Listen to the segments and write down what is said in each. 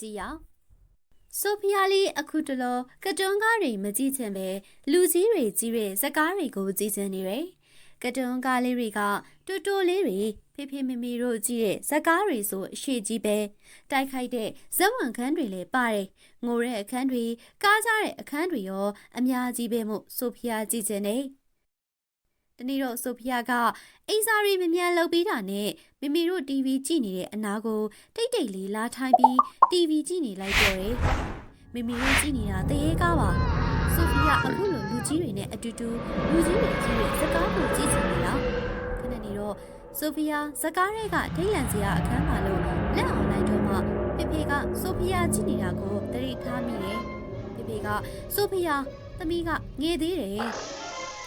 ကြည့်ရဆိုဖီယာလေးအခုတလောကတွန်းကားတွေမကြည့်ချင်ပဲလူကြီးတွေကြီးတဲ့ဇက်ကားတွေကိုကြည့်ချင်နေတယ်ကတွန်းကားလေးတွေကတူတူလေးတွေဖေဖေမမီတို့ကြည့်တဲ့ဇက်ကားတွေဆိုအရှိကြီးပဲတိုက်ခိုက်တဲ့ဇက်ဝန်ခန်းတွေလည်းပါတယ်ငိုတဲ့အခန်းတွေကားကြတဲ့အခန်းတွေရောအများကြီးပဲမို့ဆိုဖီယာကြည့်ချင်တယ် တနေ့တော့ဆိုဖီယာကအိမ်စာရီမမြန်လုပ်ပြီးတာနဲ့မမီတို့ TV ကြည့်နေတဲ့အနာကိုတိတ်တိတ်လေးလာထိုင်ပြီး TV ကြည့်နေလိုက်တော့တယ်။မမီတို့ကြည့်နေတာတရေကားပါ။ဆိုဖီယာအခုလိုလူကြီးတွေနဲ့အတူတူလူကြီးတွေကြီးတွေစကားကိုကြည့်ချင်နေလား။ခဏနေတော့ဆိုဖီယာစကားတွေကဒိတ်လန်စရာအခန်းမှာလို့လက်အောင်လိုက်တော့မှဖေဖေကဆိုဖီယာကြည့်နေတာကိုတတိထားမိတယ်။ဖေဖေကဆိုဖီယာသမီးကငေသေးတယ်။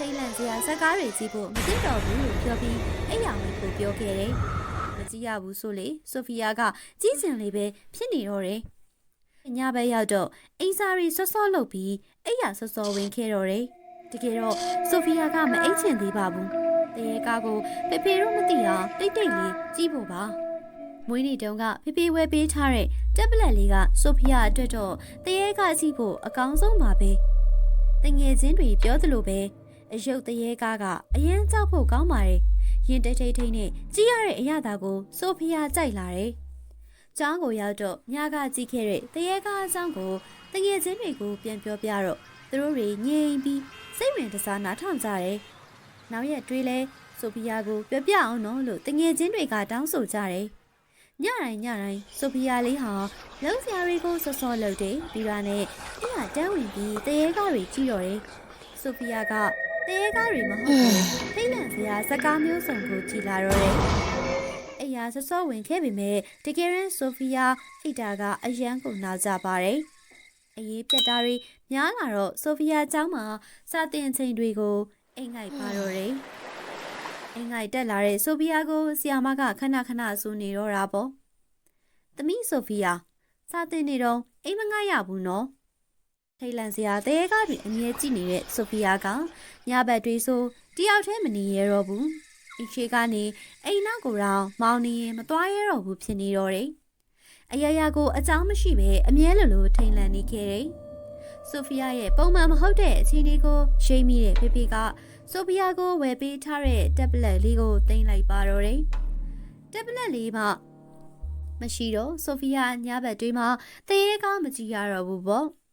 ထိတ်လန့်စရာဇက်ကားတွေကြည့်ဖို့မသိတော့ဘူးလို့ပြောပြီးအဲ့ရောင်လေးကိုပြောခဲ့တယ်။မကြည့်ရဘူးဆိုလေဆိုဖီယာကကြည့်စင်လေးပဲဖြစ်နေတော့တယ်။ညဘက်ရောက်တော့အိမ်စာရီဆော့ဆော့လုပ်ပြီးအဲ့ရဆော့ဆော့ဝင်ခဲ့တော့တယ်။တကယ်တော့ဆိုဖီယာကမအိတ်ချင်သေးပါဘူး။တရေကားကိုဖေဖေတို့မသိအောင်တိတ်တိတ်လေးကြည့်ဖို့ပါ။မွေးနေ့တုန်းကဖေဖေဝယ်ပေးထားတဲ့တက်ဘလက်လေးကဆိုဖီယာအတွက်တော့တရေကားကြည့်ဖို့အကောင်းဆုံးပါပဲ။တငယ်ချင်းတွေပြောသလိုပဲ အယုတ်တရေကားကအရင်ကြောက်ဖို့ကောင်းပါတယ်။ရင်တိတ်တိတ်ထိတ်နဲ့ကြည့်ရတဲ့အရာသာကိုဆိုဖီယာကြိုက်လာတယ်။ကျောင်းကိုရောက်တော့ညကကြည့်ခဲ့တဲ့တရေကားအကြောင်းကိုတငယ်ချင်းတွေကိုပြန်ပြောပြတော့သူတို့တွေငြိမ်ပြီးစိတ်ဝင်တစားနားထောင်ကြတယ်။နောက်ရက်တွေးလဲဆိုဖီယာကိုပြောပြအောင်နော်လို့တငယ်ချင်းတွေကတောင်းဆိုကြတယ်။ညတိုင်းညတိုင်းဆိုဖီယာလေးဟာလုံးစရာတွေကိုစောစောလုပ်တယ်ပြီးတော့နဲ့အဲ့ဒါတန်းဝင်ပြီးတရေကားတွေကြည့်တော့တယ်။ဆိုဖီယာက တရေကားတွေမဟုတ်ဘူးထိတ်လန့်စရာစကားမျိုးစုံကိုကြည်လာတော့တယ်။အဲ့ရဆော့ဆော့ဝင်ခဲ့ပေမဲ့တကယ်ရင်ဆိုဖီယာအိတ်တာကအယမ်းကိုနာကြပါတယ်။အရေးပြတ်တာတွေများလာတော့ဆိုဖီယာကျောင်းမှာစာတင်ချိန်တွေကိုအိမ်ငိုက်ပါတော့တယ်။အိမ်ငိုက်တက်လာတဲ့ဆိုဖီယာကိုဆီယာမကခဏခဏဆူနေတော့တာပေါ့။သမီးဆိုဖီယာစာတင်နေတော့အိမ်မငိုက်ရဘူးနော်။ ထိတ်လန့်စရာတဲကားတွေအမြဲကြည့်နေတဲ့ဆိုဖီယာကညဘက်တွေဆိုတယောက်တည်းမနေရတော့ဘူး။အချေကနေအိမ်နောက်ကိုတော့မောင်းနေရင်မသွားရတော့ဘူးဖြစ်နေတော့တယ်။အရာရာကိုအကြောင်းမရှိပဲအမြဲလိုလိုထိန်လန့်နေခဲ့တယ်။ဆိုဖီယာရဲ့ပုံမှန်မဟုတ်တဲ့အခြေအနေကိုရှိမိတဲ့ဖေဖေကဆိုဖီယာကိုဝယ်ပေးထားတဲ့တက်ဘလက်လေးကိုတင်လိုက်ပါတော့တယ်။တက်ဘလက်လေးမှမရှိတော့ဆိုဖီယာညဘက်တွေမှာတရေကားမကြည့်ရတော့ဘူးပေါ့။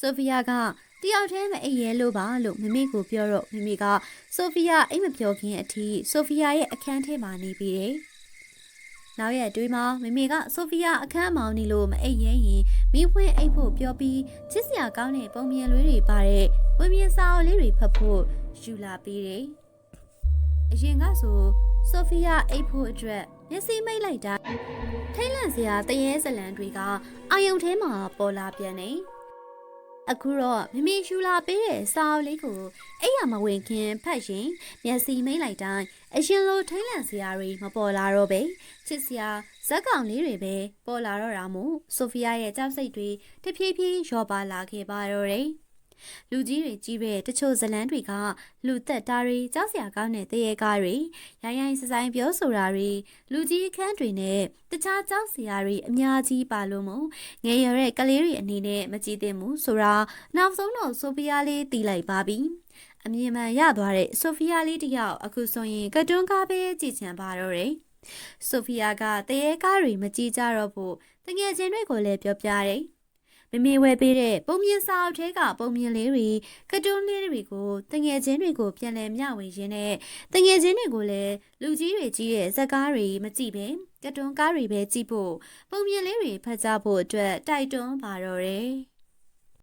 ဆိုဖီယာကတယောက်တည်းမအိပ်ရဲလို့ပါလို့မမေကိုပြောတော့မမေကဆိုဖီယာအိမ်မပြောခင်အထိဆိုဖီယာရဲ့အခန်းထဲမှာနေပြီးတယ်။နောက်ရက်တွေးမှာမမေကဆိုဖီယာအခန်းမောင်နေလို့မအိပ်ရဲရင်မိဖွင့်အိပ်ဖို့ပြောပြီးချစ်စရာကောင်းတဲ့ပုံမြင်လေးတွေပါတဲ့ဝင်းမြင်စာအုပ်လေးတွေဖတ်ဖို့ယူလာပေးတယ်။အရင်ကဆိုဆိုဖီယာအိပ်ဖို့အတွက်မျက်စိမိတ်လိုက်တာထိတ်လန့်စရာတရေဇလန်တွေကအာယုံထဲမှာပေါ်လာပြန်နေ။ အခုတော့မမေယူလာပေးတဲ့စာအုပ်လေးကိုအဲ့ရမဝင်ခင်ဖတ်ရင်မျက်စိမိတ်လိုက်တိုင်းအရင်လိုထိတ်လန့်စရာတွေမပေါ်လာတော့ပဲချစ်စရာဇက်ကောင်လေးတွေပဲပေါ်လာတော့တာမို့ဆိုဖီယာရဲ့ကြောက်စိတ်တွေတဖြည်းဖြည်းလျော့ပါလာခဲ့ပါတော့တယ် လူကြီးတွေကြီးပဲတချို့ဇလန်းတွေကလူသက်တာတွေကြောက်စရာကောင်းတဲ့တရေကားတွေရိုင်းရိုင်းစဆိုင်ပြောဆိုတာတွေလူကြီးအခန်းတွေနဲ့တခြားကြောက်စရာတွေအများကြီးပါလို့မို့ငယ်ရတဲ့ကလေးတွေအနေနဲ့မကြည့်သင့်ဘူးဆိုတာနောက်ဆုံးတော့ဆိုဖီယာလေးတီးလိုက်ပါပြီအမြင်မှန်ရသွားတဲ့ဆိုဖီယာလေးတယောက်အခုဆိုရင်ကတွန်းကားပဲကြည့်ချင်ပါတော့တယ်ဆိုဖီယာကတရေကားတွေမကြည့်ကြတော့ဘူးတငယ်ချင်းတွေကိုလည်းပြောပြတယ် မမေဝယ်ပေးတဲ့ပုံမြင်စာအုပ်ထဲကပုံမြင်လေးတွေကတွန်းလေးတွေကိုတငယ်ချင်းတွေကိုပြန်လည်မျှဝေရင်းနဲ့တငယ်ချင်းတွေကိုလည်းလူကြီးတွေကြီးရဲ့ဇက်ကားတွေမကြည့်ပဲကတွန်းကားတွေပဲကြည့်ဖို့ပုံမြင်လေးတွေဖတ်ကြဖို့အတွက်တိုက်တွန်းပါတော့တယ်